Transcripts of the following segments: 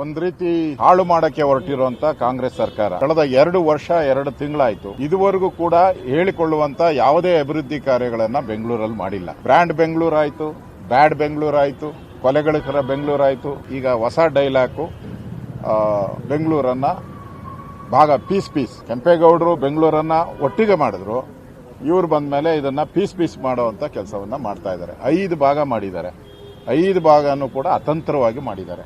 ಒಂದ್ ರೀತಿ ಹಾಳು ಮಾಡಕ್ಕೆ ಹೊರಟಿರುವಂತ ಕಾಂಗ್ರೆಸ್ ಸರ್ಕಾರ. ಕಳೆದ ಎರಡು ವರ್ಷ, ಎರಡು ತಿಂಗಳಾಯ್ತು. ಇದುವರೆಗೂ ಕೂಡ ಹೇಳಿಕೊಳ್ಳುವಂತ ಯಾವುದೇ ಅಭಿವೃದ್ಧಿ ಕಾರ್ಯಗಳನ್ನ ಬೆಂಗಳೂರಲ್ಲಿ ಮಾಡಿಲ್ಲ. ಬ್ರ್ಯಾಂಡ್ ಬೆಂಗಳೂರು ಆಯ್ತು ಬ್ಯಾಡ್ ಬೆಂಗಳೂರು ಆಯ್ತು ಕೊಲೆಗಳಿಕರ ಬೆಂಗಳೂರು ಆಯ್ತು ಈಗ ಹೊಸ ಡೈಲಾಕು ಬೆಂಗಳೂರನ್ನ ಭಾಗ ಪೀಸ್ ಪೀಸ್. ಕೆಂಪೇಗೌಡರು ಬೆಂಗಳೂರನ್ನ ಒಟ್ಟಿಗೆ ಮಾಡಿದ್ರು. ಇವರು ಬಂದ ಮೇಲೆ ಇದನ್ನ ಪೀಸ್ ಪೀಸ್ ಮಾಡುವಂತ ಕೆಲಸವನ್ನ ಮಾಡ್ತಾ ಇದ್ದಾರೆ. ಐದು ಭಾಗ ಮಾಡಿದ್ದಾರೆ. ಐದು ಭಾಗನೂ ಕೂಡ ಅತಂತ್ರವಾಗಿ ಮಾಡಿದ್ದಾರೆ.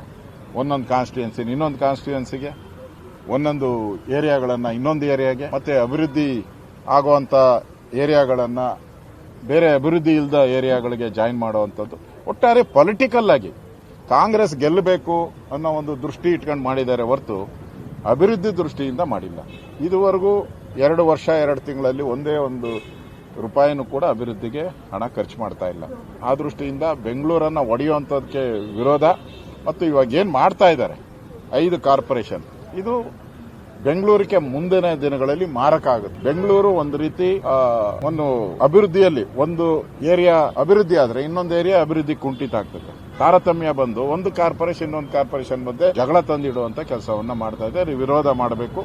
ಒಂದೊಂದು ಕಾನ್ಸ್ಟಿಟ್ಯೂನ್ಸಿ ಇನ್ನೊಂದು ಕಾನ್ಸ್ಟಿಟ್ಯೂನ್ಸಿಗೆ ಒಂದೊಂದು ಏರಿಯಾಗಳನ್ನು ಇನ್ನೊಂದು ಏರಿಯಾಗೆ ಮತ್ತೆ ಅಭಿವೃದ್ಧಿ ಆಗುವಂಥ ಏರಿಯಾಗಳನ್ನು ಬೇರೆ ಅಭಿವೃದ್ಧಿ ಇಲ್ಲದ ಏರಿಯಾಗಳಿಗೆ ಜಾಯಿನ್ ಮಾಡುವಂಥದ್ದು. ಒಟ್ಟಾರೆ ಪೊಲಿಟಿಕಲ್ ಆಗಿ ಕಾಂಗ್ರೆಸ್ ಗೆಲ್ಲಬೇಕು ಅನ್ನೋ ಒಂದು ದೃಷ್ಟಿ ಇಟ್ಕೊಂಡು ಮಾಡಿದ್ದಾರೆ ಹೊರತು ಅಭಿವೃದ್ಧಿ ದೃಷ್ಟಿಯಿಂದ ಮಾಡಿಲ್ಲ. ಇದುವರೆಗೂ ಎರಡು ವರ್ಷ, ಎರಡು ತಿಂಗಳಲ್ಲಿ ಒಂದೇ ಒಂದು ರೂಪಾಯಿನೂ ಕೂಡ ಅಭಿವೃದ್ಧಿಗೆ ಹಣ ಖರ್ಚು ಮಾಡ್ತಾ ಇಲ್ಲ. ಆ ದೃಷ್ಟಿಯಿಂದ ಬೆಂಗಳೂರನ್ನು ಒಡೆಯುವಂಥದ್ದಕ್ಕೆ ವಿರೋಧ. ಮತ್ತು ಇವಾಗ ಏನು ಮಾಡ್ತಾ ಇದ್ದಾರೆ? ಐದು ಕಾರ್ಪೊರೇಷನ್. ಇದು ಬೆಂಗಳೂರಿಗೆ ಮುಂದಿನ ದಿನಗಳಲ್ಲಿ ಮಾರಕ ಆಗುತ್ತೆ. ಬೆಂಗಳೂರು ಒಂದು ರೀತಿ ಒಂದು ಅಭಿವೃದ್ಧಿಯಲ್ಲಿ, ಒಂದು ಏರಿಯಾ ಅಭಿವೃದ್ಧಿ ಆದ್ರೆ ಇನ್ನೊಂದು ಏರಿಯಾ ಅಭಿವೃದ್ಧಿ ಕುಂಠಿತ ಆಗ್ತದೆ. ತಾರತಮ್ಯ ಬಂದು ಒಂದು ಕಾರ್ಪೊರೇಷನ್, ಇನ್ನೊಂದು ಕಾರ್ಪೊರೇಷನ್ ಮಧ್ಯೆ ಜಗಳ ತಂದಿಡುವಂತ ಕೆಲಸವನ್ನ ಮಾಡ್ತಾ ಇದೆ ವಿರೋಧ ಮಾಡಬೇಕು.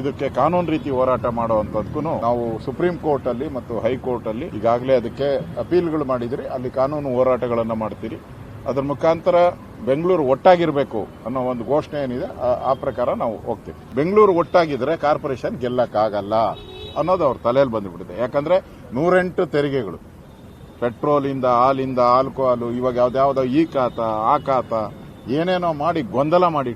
ಇದಕ್ಕೆ ಕಾನೂನು ರೀತಿ ಹೋರಾಟ ಮಾಡುವಂತದಕ್ಕೂ ನಾವು ಸುಪ್ರೀಂ ಕೋರ್ಟ್ ಅಲ್ಲಿ ಮತ್ತು ಹೈಕೋರ್ಟ್ ಅಲ್ಲಿ ಈಗಾಗಲೇ ಅದಕ್ಕೆ ಅಪೀಲ್ಗಳು ಮಾಡಿದ್ರಿ. ಅಲ್ಲಿ ಕಾನೂನು ಹೋರಾಟಗಳನ್ನು ಮಾಡ್ತೀರಿ. ಅದರ ಮುಖಾಂತರ ಬೆಂಗಳೂರು ಒಟ್ಟಾಗಿರಬೇಕು ಅನ್ನೋ ಒಂದು ಘೋಷಣೆ ಏನಿದೆ, ಆ- ಪ್ರಕಾರ ನಾವು ಹೋಗ್ತೀವಿ. ಬೆಂಗಳೂರು ಒಟ್ಟಾಗಿದ್ರೆ ಕಾರ್ಪೊರೇಷನ್ ಗೆಲ್ಲಕ್ಕಾಗಲ್ಲ ಅನ್ನೋದು ಅವ್ರ ತಲೆಯಲ್ಲಿ ಬಂದ್ಬಿಟ್ಟಿದೆ. ಯಾಕಂದ್ರೆ ನೂರೆಂಟು ತೆರಿಗೆಗಳು. ಪೆಟ್ರೋಲಿಂದ, ಹಾಲಿಂದ, ಆಲ್ಕೋಹಾಲು, ಇವಾಗ ಯಾವ್ದಾವ್ದೋ ಈ ಖಾತ, ಆ ಖಾತ, ಏನೇನೋ ಮಾಡಿ ಗೊಂದಲ ಮಾಡಿ